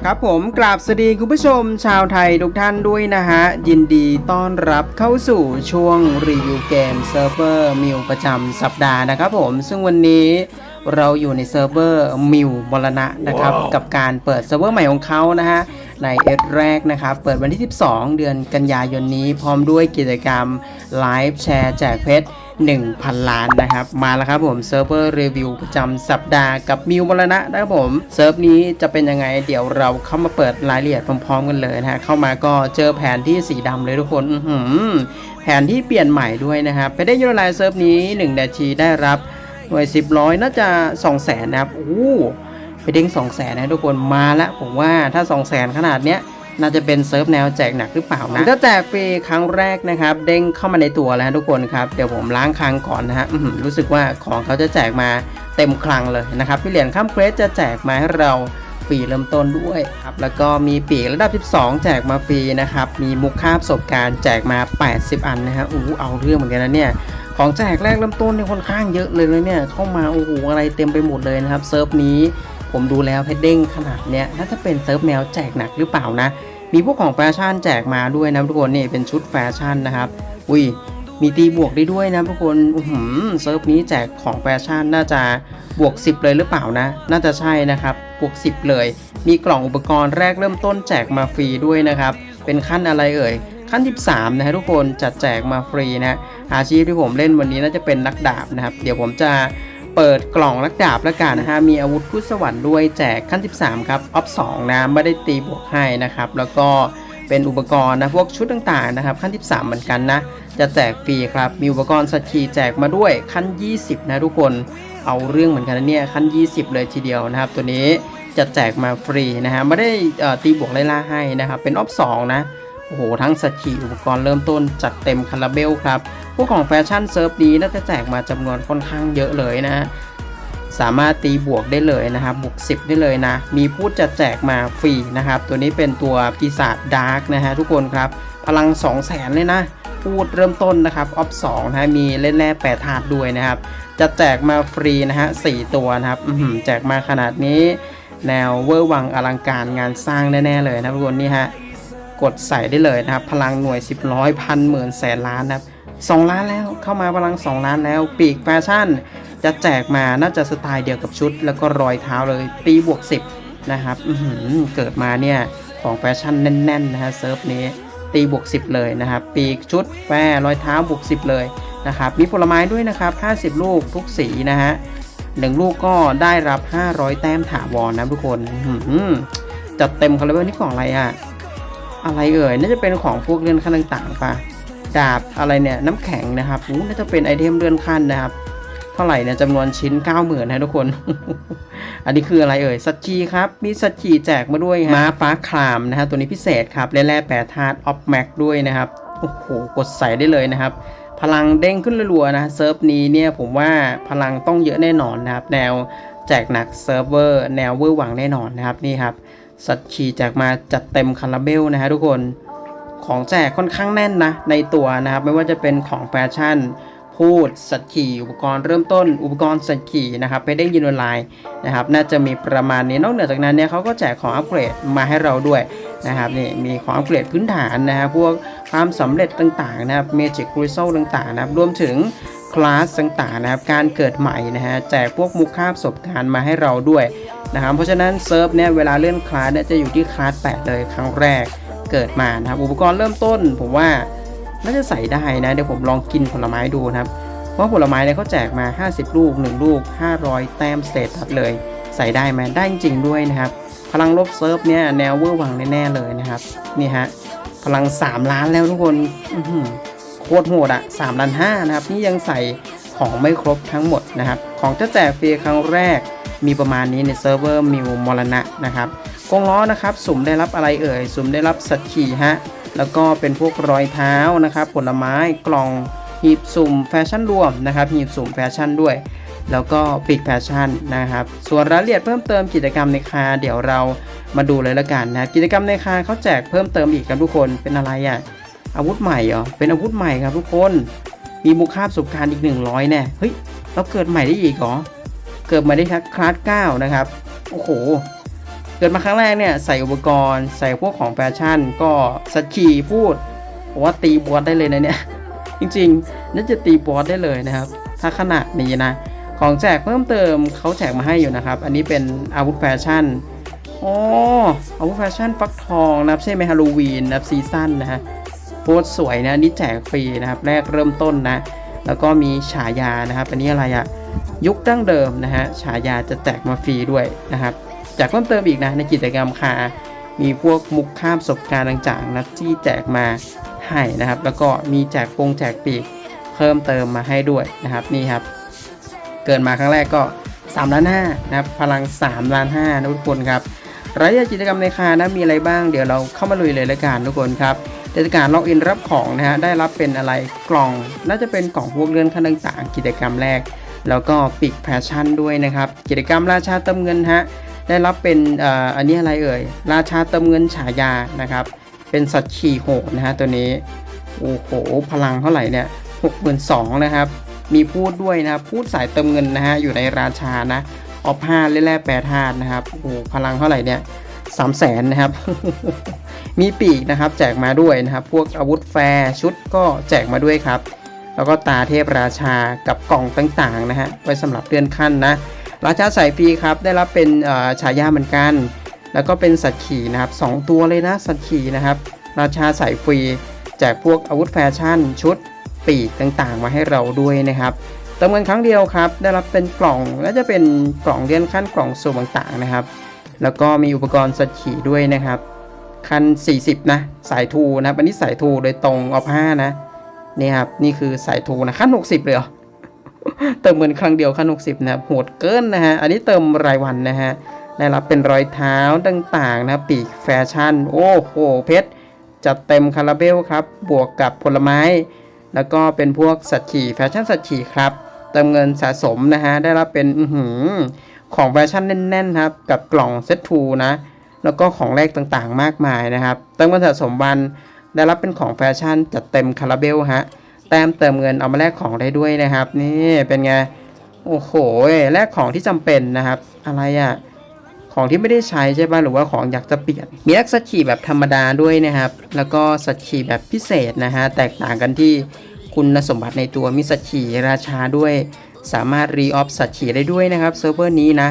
ละครับผมกราบสวัสดีคุณผู้ชม ชาวไทยทุกท่านด้วยนะฮะ ยินดีต้อนรับเข้าสู่ช่วงรีวิวเกมเซิร์ฟเวอร์มิวประจำสัปดาห์นะครับผม ซึ่งวันนี้เราอยู่ในเซิร์ฟเวอร์มิวบรณะนะครับ กับการเปิดเซิร์ฟเวอร์ใหม่ของเขานะฮะ ในเอสแรกนะครับ เปิดวันที่ 12 เดือนกันยายนนี้ พร้อมด้วยกิจกรรมไลฟ์แชร์แจกเพชร 1,000 ล้านนะครับ มาแล้วครับผมเซิร์ฟเวอร์รีวิวประจำสัปดาห์กับมิวมรณะนะครับผมเซิร์ฟนี้จะเป็นยังไงเดี๋ยวเราเข้ามาเปิดรายละเอียดพร้อมๆกันเลยนะฮะเข้ามาก็เจอแผนที่สีดำเลยทุกคนหือแผนที่เปลี่ยนใหม่ด้วยนะครับไปได้ยูโรไลน์เซิร์ฟนี้1นาทีได้รับหน่วย10ร้อยน่าจะ200,000นะครับโอ้ไปเด้ง200,000นะทุกคนมาแล้วผมว่าถ้า200,000ขนาดเนี้ย น่าจะเป็นเซิร์ฟแนวแจกหนักหรือเปล่านะถ้าแจกฟรีครั้งแรกนะครับ เด้งเข้ามาในตัวแล้วทุกคนครับ เดี๋ยวผมล้างคลังก่อนนะฮะรู้สึกว่าของเขาจะแจกมาเต็มคลังเลยนะครับ พี่เหรียญข้ามเควสจะแจกมาให้เราฟรีเริ่มต้นด้วยครับ แล้วก็มีปีกระดับ 12 แจกมาฟรีนะครับ มีมุกค่าประสบการณ์แจกมา 80 อันนะฮะอู้เอาเรื่องเหมือนกันนะเนี่ยของแจกแรกเริ่มต้นเนี่ค่อนข้างเยอะเลยนะเนี่ยเข้ามาโอ้โหอะไรเต็มไปหมดเลยนะครับเซิร์ฟนี้ผมดูแล้วเพชรเด้งขนาดเนี้ยน่าจะเป็นเซิร์ฟแนวแจกหนักหรือเปล่านะ มีพวกของแฟชั่นแจกมาด้วยนะทุกคนนี่เป็นชุดแฟชั่นนะครับ อุ้ยมีตีบวกได้ด้วยนะทุกคนอื้อหือเซิร์ฟนี้แจกของแฟชั่นน่าจะบวก 10 เลยหรือเปล่านะ น่าจะใช่นะครับบวก 10 เลย มีกล่องอุปกรณ์แรกเริ่มต้นแจกมาฟรีด้วยนะครับ เป็นขั้นอะไรเอ่ย ขั้น 13 นะฮะทุกคนจัดแจกมาฟรีนะอาชีพที่ผมเล่นวันนี้น่าจะเป็นนักดาบนะครับ เดี๋ยวผมจะ เปิดกล่องนักดาบแล้วกันนะฮะ มีอาวุธพุทสวรรค์ด้วยแจกขั้น 13 ครับ ออฟ2นะไม่ได้ตีบวกให้นะครับ แล้วก็เป็นอุปกรณ์นะพวกชุดต่างๆนะครับ ขั้น 13 เหมือนกันนะ จะแจกฟรีครับ มีอุปกรณ์สัตว์ขี่แจกมาด้วยขั้น 20 นะทุกคนเอาเรื่องเหมือนกันนะเนี่ยขั้น 20 เลยทีเดียวนะครับ ตัวนี้จะแจกมาฟรีนะฮะไม่ได้ตีบวกไล่ล่าให้นะครับ เป็นออฟ2นะ โอ้โห ทั้งสกีอุปกรณ์เริ่มต้นจัดเต็มคาราเบลครับ พวกของแฟชั่นเซิร์ฟนี้น่าจะแจกมาจำนวนค่อนข้างเยอะเลยนะ สามารถตีบวกได้เลยนะครับ บวก 10 ได้เลยนะ มีพูดจะแจกมาฟรีนะครับ ตัวนี้เป็นตัวปีศาจดาร์กนะฮะทุกคนครับ พลัง 2 0 0แสนเลยนะ พูดเริ่มต้นนะครับ ออฟ2นะฮะมีเล่นแร่แปดธาตุด้วยนะครับ จะแจกมาฟรีนะฮะ4ตัวนะครับแจกมาขนาดนี้ แนวเวอร์วังอลังการงานสร้างแน่ๆเลยนะทุกคนนี่ฮะ กดใส่ได้เลยนะครับ พลังหน่วย 10ร้อยพันหมื่นแสนล้านนะครับ2ล้านแล้วเข้ามาพลัง 2 ล้านแล้ว ปีกแฟชั่น จะแจกมาน่าจะสไตล์เดียวกับชุด แล้วก็รอยเท้าเลยตีบวก 10 นะครับเกิดมาเนี่ยของแฟชั่นแน่นๆนะฮะเซิร์ฟนี้ตีบวก 10 เลยนะครับ ปีกชุดแฟรอยเท้าบวก 10 เลยนะครับมีผลไม้ด้วยนะครับ 50 ลูกทุกสีนะฮะหนึ่งลูกก็ได้รับ 500 แต้มถาวรนะทุกคนจัดเต็มคาราเบลนี่ของอะไรอะ อะไรเอ่ยน่าจะเป็นของพวกเลื่อนขั้นต่างๆป่ะดาบอะไรเนี่ยน้ำแข็งนะครับอู้น่าจะเป็นไอเทมเลื่อนขั้นนะครับ เท่าไหร่เนี่ยจำนวนชิ้น 90,000นนะทุกคน อันนี้คืออะไรเอ่ยสัตว์ชีครับ มีสัตว์ชีแจกมาด้วยฮะม้าฟ้าคลามนะฮะตัวนี้พิเศษครับแรแร่แปรธาตุออฟแม็กด้วยนะครับโอ้โหกดใส่ได้เลยนะครับ พลังเด้งขึ้นรัวๆนะเซิร์ฟนี้เนี่ยผมว่าพลังต้องเยอะแน่นอนนะครับ แนวแจกหนักเซิร์ฟเวอร์แนวเวอร์หวังแน่นอนนะครับนี่ครับ สัตว์ขี่แจกมาจัดเต็มคาราเบลนะฮะทุกคนของแจกค่อนข้างแน่นนะในตัวนะครับ ไม่ว่าจะเป็นของแฟชั่น พูดสัตว์ขี่อุปกรณ์เริ่มต้นอุปกรณ์สัตว์ขี่นะครับไปได้ยินออนไลน์นะครับ น่าจะมีประมาณนี้นอกเหนือจากนั้นเนี่ยเขาก็แจกของอัปเกรดมาให้เราด้วยนะครับนี่มีของอัปเกรดพื้นฐานนะครับพวกความสำเร็จต่างๆนะครับเมจิกคริสตัลต่างๆนะครับรวมถึง คลาสต่างๆนะครับการเกิดใหม่นะฮะแจกพวกมุกค่าประสบการณ์มาให้เราด้วยนะครับเพราะฉะนั้นเซิร์ฟเนี่ยเวลาเลื่อนคลาสเนี่ยจะอยู่ที่คลาส8เลยครั้งแรกเกิดมานะครับอุปกรณ์เริ่มต้น ผมว่าน่าจะใส่ได้นะเดี๋ยวผมลองกินผลไม้ดูนะครับเพราะผลไม้เนี่ยเขาแจกมา 50 ลูก 1 ลูก 500 แต้มสเตตัสเลย ใส่ได้ไหมได้จริงด้วยนะครับพลังลบเซิร์ฟเนี่ยแนวเวอร์วังแน่ๆเลยนะครับนี่ฮะพลัง 3 ล้านแล้วทุกคนอื คตรโหดอะ3ล้าน5นะครับ นี่ยังใส่ของไม่ครบทั้งหมดนะครับ ของจะแจกฟรีครั้งแรกมีประมาณนี้ในเซิร์ฟเวอร์มิวมรณะนะครับกงล้อนะครับ สุ่มได้รับอะไรเอ่ย สุ่มได้รับสัตว์ขี่ฮะ แล้วก็เป็นพวกรอยเท้านะครับ ผลไม้กล่องหีบสุ่มแฟชั่นรวมนะครับ หีบสุ่มแฟชั่นด้วย แล้วก็ปิดแฟชั่นนะครับ ส่วนรายละเอียดเพิ่มเติมกิจกรรมในคาเดี๋ยวเรามาดูเลยละกันนะกิจกรรมในคาเขาแจกเพิ่มเติมอีกครับทุกคนเป็นอะไรอะ อาวุธใหม่เหรอ เป็นอาวุธใหม่ครับทุกคน มีมูลค่าประสบการณ์อีก 100แน่เฮ้ย เราเกิดใหม่ได้อีกเหรอ เกิดใหม่ได้ครับคลาส9นะครับ โอ้โห เกิดมาครั้งแรกเนี่ยใส่อุปกรณ์ ใส่พวกของแฟชั่น ก็สักขีพูดบอกว่าตีบอสได้เลยนะเนี่ย จริงๆน่าจะตีบอสได้เลยนะครับ ถ้าขนาดนี้นะ ของแจกเพิ่มเติมเขาแจกมาให้อยู่นะครับ อันนี้เป็นอาวุธแฟชั่นอ๋ออาวุธแฟชั่นฟักทองนะครับ ใช่ไหมฮาโลวีนนะครับซีซั่นนะฮะ ตรสวยนะนี่แจกฟรีนะครับแรกเริ่มต้นนะ แล้วก็มีฉายานะครับ อันนี้อะไรอะยุคดั้งเดิมนะฮะฉายาจะแจกมาฟรีด้วยนะครับแจกเพิ่มเติมอีกนะในกิจกรรมคามีพวกมุกข้ามประสบการณ์ต่างๆนะที่แจกมาให้นะครับ แล้วก็มีแจกปงแจกปีกเพิ่มเติมมาให้ด้วยนะครับนี่ครับ เกินมาครั้งแรกก็3ล้าน5นะครับพลัง3ล้าน5นะทุกคนครับรายละเอียดกิจกรรมในคานะมีอะไรบ้างเดี๋ยวเราเข้ามาลุยเลยละกันทุกคนครับ เทศกาลล็อกอินรับของนะฮะได้รับเป็นอะไรกล่อง น่าจะเป็นกล่องพวกเลื่อนขั้นต่างๆ กิจกรรมแรก แล้วก็ปีกแฟชั่นด้วยนะครับ กิจกรรมราชาเติมเงินฮะได้รับเป็นอ,อันนี้อะไรเอ่ยราชาเติมเงินฉายานะครับ เป็นสัตว์ขี่โหดนะฮะตัวนี้โอ้โหพลังเท่าไหร่เนี่ยหกหมื่นสองนะครับ มีพูดด้วยนะพูดสายเติมเงินนะฮะอยู่ในราชานะออฟห้าเล่แร่แปรธาตุนะครับโอ้โหพลังเท่าไหร่เนี่ยสามแสนนะครับ มีปีกนะครับแจกมาด้วยนะครับ พวกอาวุธแฟร์ชุดก็แจกมาด้วยครับ แล้วก็ตาเทพราชากับกล่องต่างๆนะฮะไว้สำหรับเลื่อนขั้นนะราชาสายฟรีครับได้รับเป็นฉายาเหมือนกัน แล้วก็เป็นสัตว์ขี่นะครับสองตัวเลยนะสัตว์ขี่นะครับ ราชาสายฟรีแจกพวกอาวุธแฟชั่น ชุดปีกต่างๆ มาให้เราด้วยนะครับเติมเงินครั้งเดียวครับ ได้รับเป็นกล่องและจะเป็นกล่องเลื่อนขั้นกล่องสุ่มต่างๆนะครับ แล้วก็มีอุปกรณ์สัตว์ขี่ด้วยนะครับ คัน 40 นะ สายทูนะครับอันนี้สายทูโดยตรงออฟ5นะนี่ครับนี่คือสายทูนะขั้น 60 เลยเหรอเติมเงินครั้งเดียวขั้น 60 นะครับโหดเกินนะฮะอันนี้เติมรายวันนะฮะได้รับเป็นรอยเท้าต่างๆนะปีกแฟชั่น โอ้โหเพชรจัดเต็มคาราเบลครับ บวกกับผลไม้ แล้วก็เป็นพวกสัตว์ขี่แฟชั่นสัตว์ขี่ครับ เติมเงินสะสมนะฮะได้รับเป็นอของแฟชั่นแน่นๆครับ กับกล่องเซตทูนะ แล้วก็ของแรกต่างๆ มากมายนะครับ เติมเงินสะสมวันได้รับเป็นของแฟชั่นจัดเต็มคาราเบลฮะแต้มเติมเงินเอามาแลกของได้ด้วยนะครับ นี่เป็นไงโอ้โหแลกของที่จำเป็นนะครับ อะไรอะ่ะของที่ไม่ได้ใช้ใช่ป่ะหรือว่าของอยากจะเปลี่ยน มีแลกสัตว์ขี่แบบธรรมดาด้วยนะครับ แล้วก็สัตว์ขี่แบบพิเศษนะฮะแตกต่างกันที่คุณสมบัติในตัวมีสัตว์ขี่ราชาด้วย สามารถรีออฟสัตว์ขี่ได้ด้วยนะครับเซิร์ฟเวอร์นี้นะ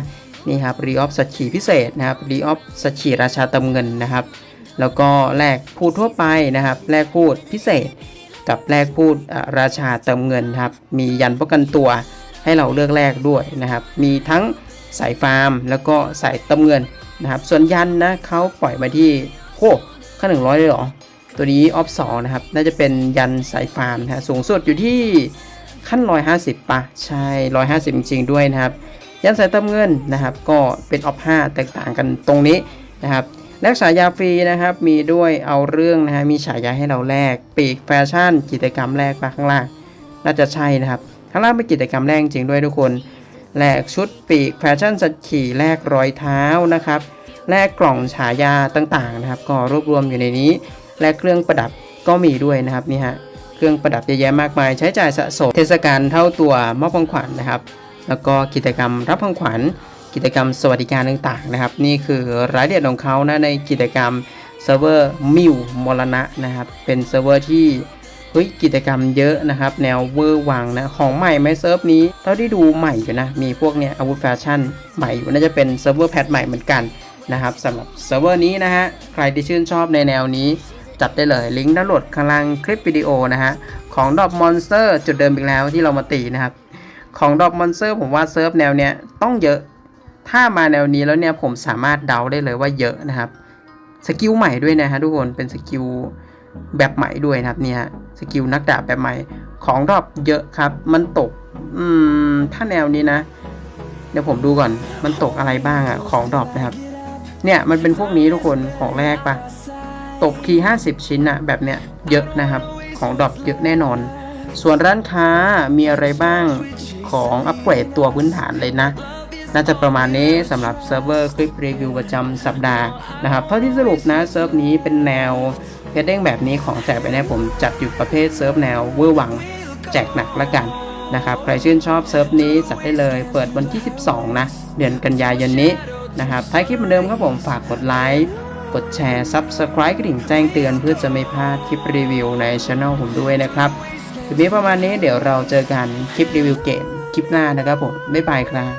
นี่ครับรีออฟสัดสีพิเศษนะครับรีออฟสัดสีราชาเติมเงินนะครับ แล้วก็แลกพูดทั่วไปนะครับแลกพูดพิเศษ กับแลกพูดราชาเติมเงินครับมียันป้องกันตัวให้เราเลือกแลกด้วยนะครับ มีทั้งสายฟาร์ม แล้วก็สายเติมเงินนะครับ ส่วนยันนะเขาปล่อยมาที่โอ้ขั้นหนึ่งร้อยเลยหรอ ตัวนี้ออฟสองนะครับ น่าจะเป็นยันสายฟาร์มนะฮะสูงสุดอยู่ที่ขั้น 150ปะใช่ 150 จริงๆด้วยนะครับ ยันสายเติมเงินนะครับ ก็เป็นออฟ5แตกต่างกันตรงนี้นะครับแลกฉายาฟรีนะครับ มีด้วยเอาเรื่องนะฮะมีฉายาให้เราแลกปีกแฟชั่น กิจกรรมแรกปะข้างล่าง น่าจะใช่นะครับ ข้างล่างเป็นกิจกรรมแรกจริงด้วยทุกคนแลกชุดปีกแฟชั่นสัตว์ขี่แลกรอยเท้านะครับแลกกล่องฉายาต่างๆนะครับ ก็รวบรวมอยู่ในนี้แลกเครื่องประดับก็มีด้วยนะครับนี่ฮะเครื่องประดับเยอะแยะมากมาย ใช้จ่ายสะสมเทศกาลเท่าตัวมอบของขวัญนะครับ แล้วก็กิจกรรมรับของขวัญ กิจกรรมสวัสดิการต่างๆนะครับ นี่คือรายละเอียดของเขานะในกิจกรรมเซิร์ฟเวอร์มิวมรณะนะครับ เป็นเซิร์ฟเวอร์ที่เฮ้ยกิจกรรมเยอะนะครับ แนวเวอร์วังนะ ของใหม่ไหมเซิร์ฟนี้เท่าที่ดูใหม่อยู่นะ มีพวกเนี้ยอาวุธแฟชั่นใหม่อยู่น่าจะเป็นเซิร์ฟเวอร์แพทใหม่เหมือนกันนะครับสำหรับเซิร์ฟเวอร์นี้นะฮะใครที่ชื่นชอบในแนวนี้ จัดได้เลยลิงก์ดาวน์โหลดข้างล่างคลิปวิดีโอนะฮะของดอกมอนสเตอร์จุดเดิมอีกแล้วที่เรามาตีนะครับ ของดอกมอนสเตอร์ผมว่าเซิร์ฟแนวเนี้ยต้องเยอะ ถ้ามาแนวนี้แล้วเนี่ยผมสามารถเดาได้เลยว่าเยอะนะครับสกิลใหม่ด้วยนะฮะทุกคนเป็นสกิลแบบใหม่ด้วยนะครับเนี่ยสกิลนักดาบแบบใหม่ของดรอปเยอะครับ มันตกอืมถ้าแนวนี้นะ เดี๋ยวผมดูก่อนมันตกอะไรบ้างอะของดรอปนะครับ เนี่ยมันเป็นพวกนี้ทุกคนของแรกปะตกที50ชิ้นอะแบบเนี้ยเยอะนะครับ ของดรอปเยอะแน่นอน ส่วนร้านค้ามีอะไรบ้าง ของอัปเกรดตัวพื้นฐานเลยนะ น่าจะประมาณนี้สำหรับเซิร์ฟเวอร์คลิปรีวิวประจำสัปดาห์นะครับ เท่าที่สรุปนะเซิร์ฟนี้เป็นแนวเพดเด้งแบบนี้ของแจกไปแน่ผมจัดอยู่ประเภทเซิร์ฟแนวเวอร์วังแจกหนักละกันนะครับใครชื่นชอบเซิร์ฟนี้จัดได้เลย เปิดวันที่ 12 นะ เดือนกันยายนนี้นะครับท้ายคลิปเหมือนเดิมครับผมฝากกดไลค์กดแชร์ซับสไคร้กระดิ่งแจ้งเตือนเพื่อจะไม่พลาดคลิปรีวิวในช่องผมด้วยนะครับทีนี้ประมาณนี้เดี๋ยวเราเจอกันคลิปรีวิวเกม คลิปหน้านะครับผมบ๊ายบายครับ